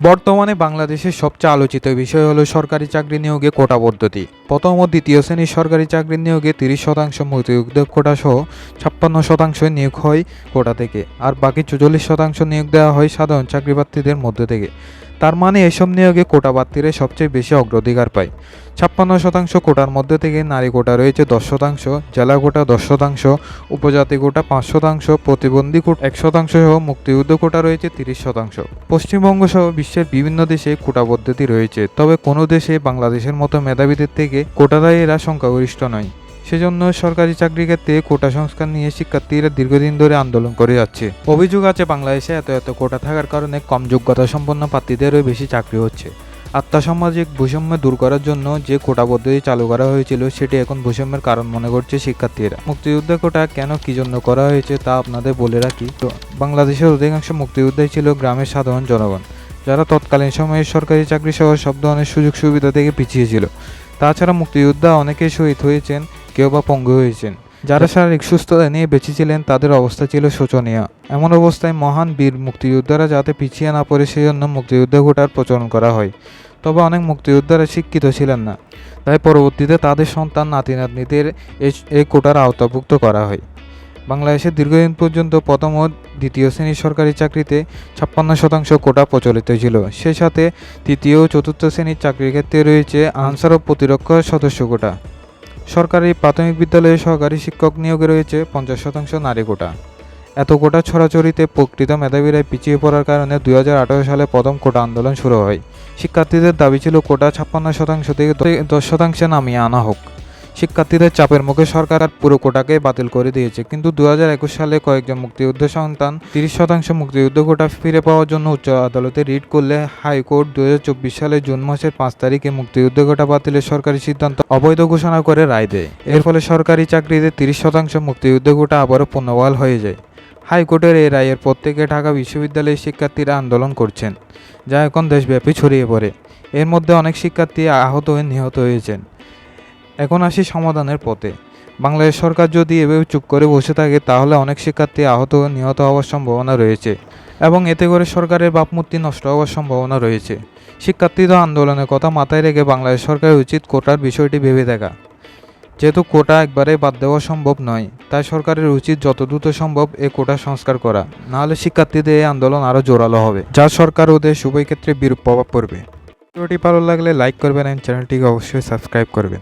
বর্তমানে বাংলাদেশের সবচেয়ে আলোচিত বিষয় হলো সরকারি চাকরি নিয়োগে কোটা পদ্ধতি। প্রথম ও দ্বিতীয় শ্রেণির সরকারি চাকরি নিয়োগে তিরিশ শতাংশ মুক্তিযুক্ত কোটা সহ ছাপ্পান্ন শতাংশ নিয়োগ হয় কোটা থেকে, আর বাকি চুচল্লিশ শতাংশ নিয়োগ দেওয়া হয় সাধারণ চাকরি প্রার্থীদের মধ্য থেকে। তার মানে এসব নিয়োগে কোটা প্রার্থীরা সবচেয়ে বেশি অগ্রাধিকার পায়। ছাপ্পান্ন শতাংশ কোটার মধ্যে থেকে নারী কোটা রয়েছে দশ শতাংশ, জেলা কোটা দশ শতাংশ, উপজাতি কোটা পাঁচ শতাংশ, প্রতিবন্ধী কোটা এক শতাংশ সহ মুক্তিযুদ্ধ কোটা রয়েছে তিরিশ শতাংশ। পশ্চিমবঙ্গ সহ বিশ্বের বিভিন্ন দেশে কোটা পদ্ধতি রয়েছে, তবে কোনো দেশে বাংলাদেশের মতো মেধাবীদের থেকে কোটাদায়ীরা সংখ্যাগরিষ্ঠ নয়। সেজন্য সরকারি চাকরি ক্ষেত্রে কোটা সংস্কার নিয়ে শিক্ষার্থীরা দীর্ঘদিন ধরে আন্দোলন করে যাচ্ছে। অভিযোগ আছে, বাংলাদেশে এত এত কোটা থাকার কারণে কম যোগ্যতা সম্পন্ন প্রার্থীদেরও বেশি চাকরি হচ্ছে। আত্মসামাজিক বৈষম্য দূর করার জন্য যে কোটা পদ্ধতি চালু করা হয়েছিল, সেটি এখন বৈষম্যের কারণ মনে করছে শিক্ষার্থীরা। মুক্তিযুদ্ধ কোটা কেন কি জন্য করা হয়েছে, তা আপনাদের বলে রাখি। তো, বাংলাদেশের অধিকাংশ মুক্তিযোদ্ধাই ছিল গ্রামের সাধারণ জনগণ, যারা তৎকালীন সময়ে সরকারি চাকরি সহ সব ধরনের সুযোগ সুবিধা থেকে পিছিয়ে ছিল। তাছাড়া মুক্তিযোদ্ধা অনেকেই শহীদ হয়েছেন কেউ বা পঙ্গু হয়েছেন। যারা শারীরিক সুস্থতা নিয়ে বেঁচে ছিলেন তাদের অবস্থা ছিল শোচনীয়। এমন অবস্থায় মহান বীর মুক্তিযোদ্ধারা যাতে পিছিয়ে না পড়ে সেজন্য মুক্তিযুদ্ধ কোটার প্রচলন করা হয়। তবে অনেক মুক্তিযোদ্ধারা শিক্ষিত ছিলেন না। তাই পরবর্তীতে তাদের সন্তান নাতি নাতনিদের এই- এই কোটার আওতাভুক্ত করা হয়। বাংলাদেশে দীর্ঘদিন পর্যন্ত প্রথম ও দ্বিতীয় শ্রেণির সরকারি চাকরিতে ছাপ্পান্ন শতাংশ কোটা প্রচলিত ছিল। সেই সাথে তৃতীয় ও চতুর্থ শ্রেণির চাকরির ক্ষেত্রে রয়েছে আনসার ও প্রতিরক্ষা সদস্য কোটা। সরকারি প্রাথমিক বিদ্যালয়ে সহকারী শিক্ষক নিয়োগে রয়েছে পঞ্চাশ শতাংশ নারী কোটা। এত কোটা ছড়াছড়িতে প্রকৃত মেধাবীরা পিছিয়ে পড়ার কারণে দুই হাজার আঠেরো সালে প্রথম কোটা আন্দোলন শুরু হয়। শিক্ষার্থীদের দাবি ছিল কোটা ছাপ্পান্ন শতাংশ থেকে দশ শতাংশে নামিয়ে আনা হোক। শিক্ষার্থীদের চাপের মুখে সরকার আর পুরো কোটাকে বাতিল করে দিয়েছে। কিন্তু দু হাজার একুশ সালে কয়েকজন মুক্তিযুদ্ধ সন্তান, তিরিশ শতাংশ মুক্তিযুদ্ধ কোটা ফিরে পাওয়ার জন্য উচ্চ আদালতে রিট করলে হাইকোর্ট দু হাজার চব্বিশ সালে জুন মাসের পাঁচ তারিখে মুক্তিযুদ্ধ কোটা বাতিলের সরকারি সিদ্ধান্ত অবৈধ ঘোষণা করে রায় দেয়। এর ফলে সরকারি চাকরিতে তিরিশ শতাংশ মুক্তিযুদ্ধ কোটা আবারও পুনর্বহাল হয়ে যায়। হাইকোর্টের এই রায়ের পর থেকে ঢাকা বিশ্ববিদ্যালয়ের শিক্ষার্থীরা আন্দোলন করছেন, যা এখন দেশব্যাপী ছড়িয়ে পড়ে। এর মধ্যে অনেক শিক্ষার্থী আহত হয়ে নিহত হয়েছেন। এখন আসি সমাধানের পথে। বাংলাদেশ সরকার যদি এভাবে চুপ করে বসে থাকে, তাহলে অনেক শিক্ষার্থী আহত নিহত হওয়ার সম্ভাবনা রয়েছে এবং এতে করে সরকারের ভাবমূর্তি নষ্ট হওয়ার সম্ভাবনা রয়েছে। শিক্ষার্থীদের আন্দোলনের কথা মাথায় রেখে বাংলাদেশ সরকারের উচিত কোটার বিষয়টি ভেবে দেখা। যেহেতু কোটা একবারে বাদ দেওয়া সম্ভব নয়, তাই সরকারের উচিত যত দ্রুত সম্ভব এ কোটা সংস্কার করা। নাহলে শিক্ষার্থীদের এই আন্দোলন আরও জোরালো হবে, যা সরকার ওদের উভয় ক্ষেত্রে বিরূপ প্রভাব পড়বে। ভিডিওটি ভালো লাগলে লাইক করবেন এবং চ্যানেলটিকে অবশ্যই সাবস্ক্রাইব করবেন।